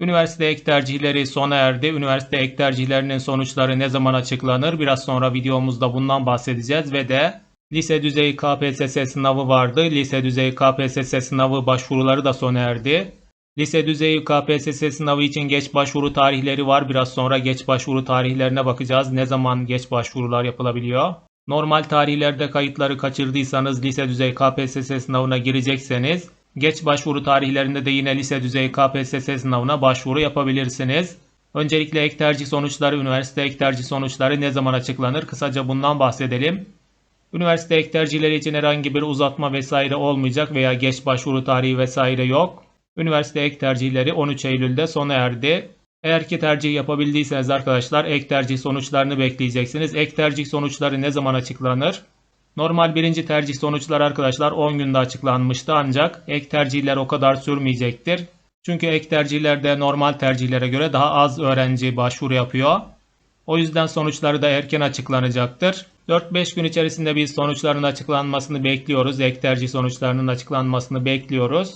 Üniversite ek tercihleri sona erdi. Üniversite ek tercihlerinin sonuçları ne zaman açıklanır? Biraz sonra videomuzda bundan bahsedeceğiz ve de lise düzeyi KPSS sınavı vardı. Lise düzeyi KPSS sınavı başvuruları da sona erdi. Lise düzeyi KPSS sınavı için geç başvuru tarihleri var. Biraz sonra geç başvuru tarihlerine bakacağız. Ne zaman geç başvurular yapılabiliyor? Normal tarihlerde kayıtları kaçırdıysanız lise düzey KPSS sınavına girecekseniz geç başvuru tarihlerinde de yine lise düzey KPSS sınavına başvuru yapabilirsiniz. Öncelikle ek tercih sonuçları, üniversite ek tercih sonuçları ne zaman açıklanır? Kısaca bundan bahsedelim. Üniversite ek tercihleri için herhangi bir uzatma vesaire olmayacak veya geç başvuru tarihi vesaire yok. Üniversite ek tercihleri 13 Eylül'de sona erdi. Eğer ki tercih yapabildiyseniz arkadaşlar ek tercih sonuçlarını bekleyeceksiniz. Ek tercih sonuçları ne zaman açıklanır? Normal birinci tercih sonuçları arkadaşlar 10 günde açıklanmıştı ancak ek tercihler o kadar sürmeyecektir. Çünkü ek tercihlerde normal tercihlere göre daha az öğrenci başvuru yapıyor. O yüzden sonuçları da erken açıklanacaktır. 4-5 gün içerisinde biz sonuçların açıklanmasını bekliyoruz. Ek tercih sonuçlarının açıklanmasını bekliyoruz.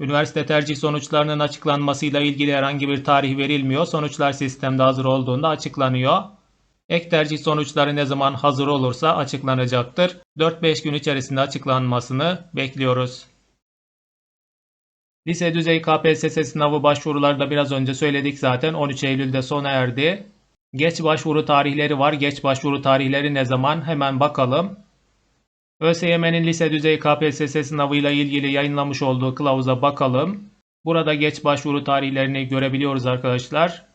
Üniversite tercih sonuçlarının açıklanmasıyla ilgili herhangi bir tarih verilmiyor. Sonuçlar sistemde hazır olduğunda açıklanıyor. Ek tercih sonuçları ne zaman hazır olursa açıklanacaktır. 4-5 gün içerisinde açıklanmasını bekliyoruz. Lise düzey KPSS sınavı başvuruları da biraz önce söyledik zaten 13 Eylül'de sona erdi. Geç başvuru tarihleri var. Geç başvuru tarihleri ne zaman? Hemen bakalım. ÖSYM'nin lise düzey KPSS sınavıyla ilgili yayınlamış olduğu kılavuza bakalım. Burada geç başvuru tarihlerini görebiliyoruz arkadaşlar.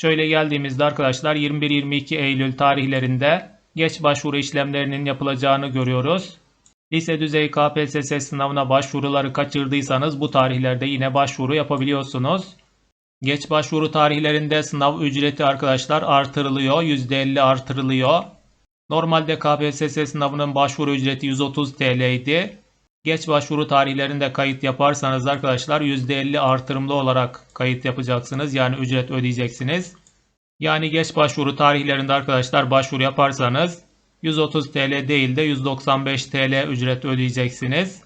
Şöyle geldiğimizde arkadaşlar 21-22 Eylül tarihlerinde geç başvuru işlemlerinin yapılacağını görüyoruz. Lise düzey KPSS sınavına başvuruları kaçırdıysanız bu tarihlerde yine başvuru yapabiliyorsunuz. Geç başvuru tarihlerinde sınav ücreti arkadaşlar artırılıyor. %50 artırılıyor. Normalde KPSS sınavının başvuru ücreti 130 TL idi. Geç başvuru tarihlerinde kayıt yaparsanız arkadaşlar %50 artırımlı olarak kayıt yapacaksınız. Yani ücret ödeyeceksiniz. Yani geç başvuru tarihlerinde arkadaşlar başvuru yaparsanız 130 TL değil de 195 TL ücret ödeyeceksiniz.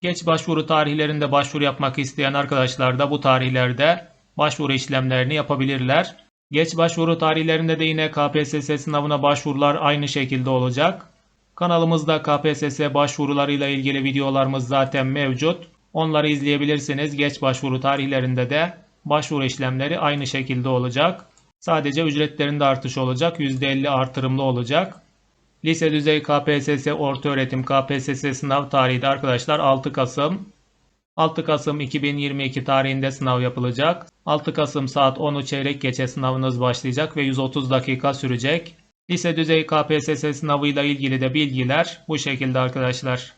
Geç başvuru tarihlerinde başvuru yapmak isteyen arkadaşlar da bu tarihlerde başvuru işlemlerini yapabilirler. Geç başvuru tarihlerinde de yine KPSS sınavına başvurular aynı şekilde olacak. Kanalımızda KPSS başvurularıyla ilgili videolarımız zaten mevcut. Onları izleyebilirsiniz. Geç başvuru tarihlerinde de başvuru işlemleri aynı şekilde olacak. Sadece ücretlerinde artış olacak. %50 artırımlı olacak. Lise düzey KPSS ortaöğretim KPSS sınav tarihi de arkadaşlar 6 Kasım 6 Kasım 2022 tarihinde sınav yapılacak. 6 Kasım saat 10'u çeyrek geçe sınavınız başlayacak ve 130 dakika sürecek. Lise düzey KPSS sınavıyla ilgili de bilgiler bu şekilde arkadaşlar.